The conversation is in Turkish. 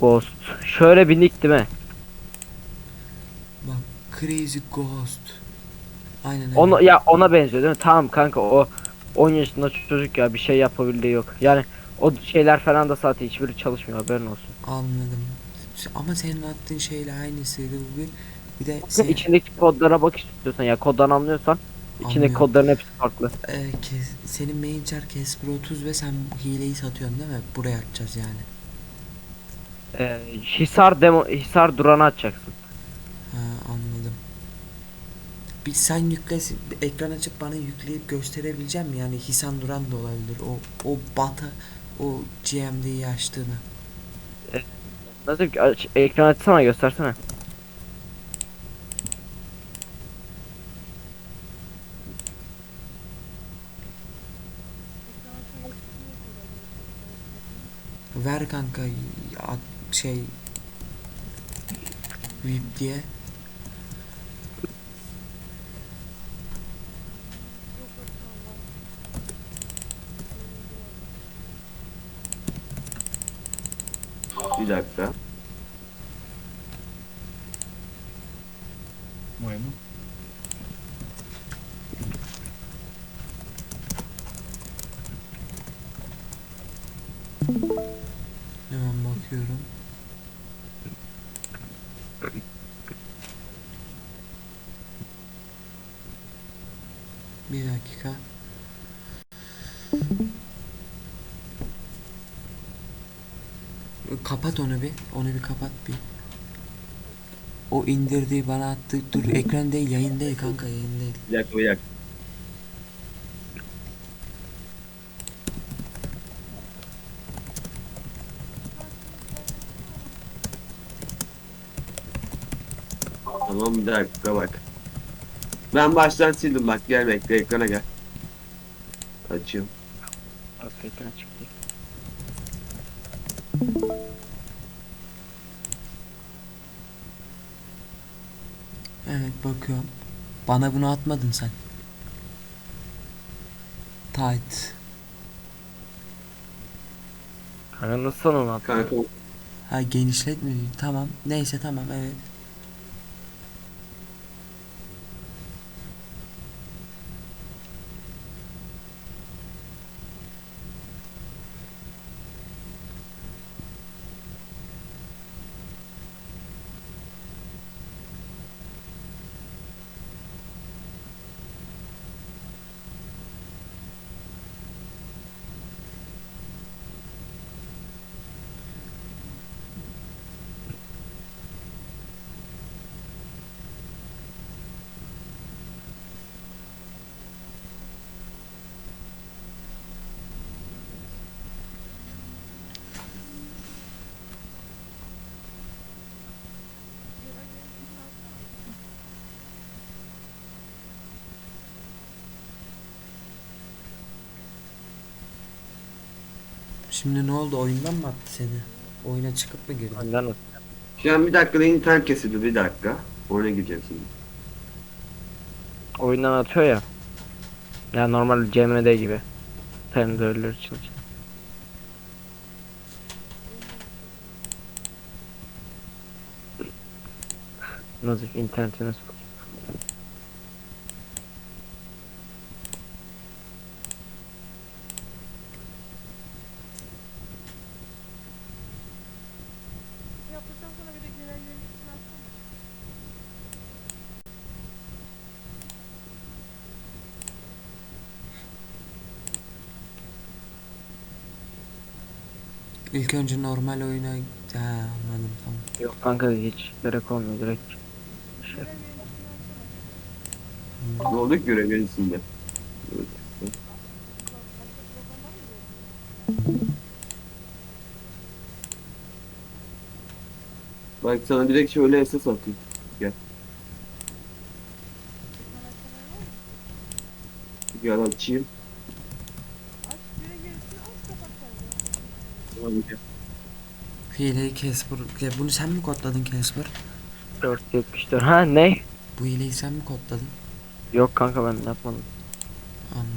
Ghost. Şöyle bir nick değil mi? Bak Crazy Ghost. Aynen öyle. Ona ya ona benziyor değil mi? Tamam kanka o 10 yaşında çocuk ya bir şey yapabildiği yok. Yani o şeyler falan da zaten hiçbiri çalışmıyor haberin olsun. Anladım. Ama senin attığın şeyle aynısıydı bu bir. Bir de sen, içindeki kodlara bak istiyorsan ya koddan anlıyorsan içindeki Anlıyorum. kodların hepsi farklı. e, kes, senin main char Casper 30 ve sen hileyi satıyorsun değil mi? Buraya atacağız yani. Ee, Hisar demo Hisar duranı açacaksın. Ha anladım. Bir sen yükle ekran açıp bana yükleyip gösterebileceğim mi? Yani Hisan Duran da olabilir. O o bata o GMD'yi açtığını. Nasıl ki aç, ekran açsana göstersene. Ver kanka at, şey VIP diye. Bir dakika. Maymun. Hemen bakıyorum. Bir dakika. Kapat onu bir. Onu bir kapat bir. O indirdiği bana attı. Dur ekran değil yayın değil kanka yayın değil. Bir dakika bir dakika. Tamam bir dakika bak. Ben baştan sildim bak gel bekle ekrana gel. Açıyorum. Bak ekran çıktı. Evet bakıyorum. Bana bunu atmadın sen. Tight. Kanka nasıl onu at? Kanka Ha genişletme. Tamam. Neyse tamam evet. Şimdi ne oldu? Oyundan mı attı seni? Oyuna çıkıp mı girdin? Önden at. şu an bir dakikada internet kesildi bir dakika. Oraya gireceğim şimdi. Oyundan atıyor ya. Ya normal CMD gibi. Pendörler için. Nasıl interneti nasıl? Sonra bir de açsana. İlk önce normal oyuna... Ha anladım tamam. Yok kanka hiç gerek olmuyor direkt. Şey. Ne oldu ki görev yönetiminde? Bak sana direkt şöyle SS atayım. Gel. Gel açayım. Aç bir de gerisini aç kapat sen de. Tamam, gel. Hileyi Casper... Ya bunu sen mi kodladın Casper? 474. Ha ne? Bu hileyi sen mi kodladın? Yok kanka ben yapmadım. Anladım.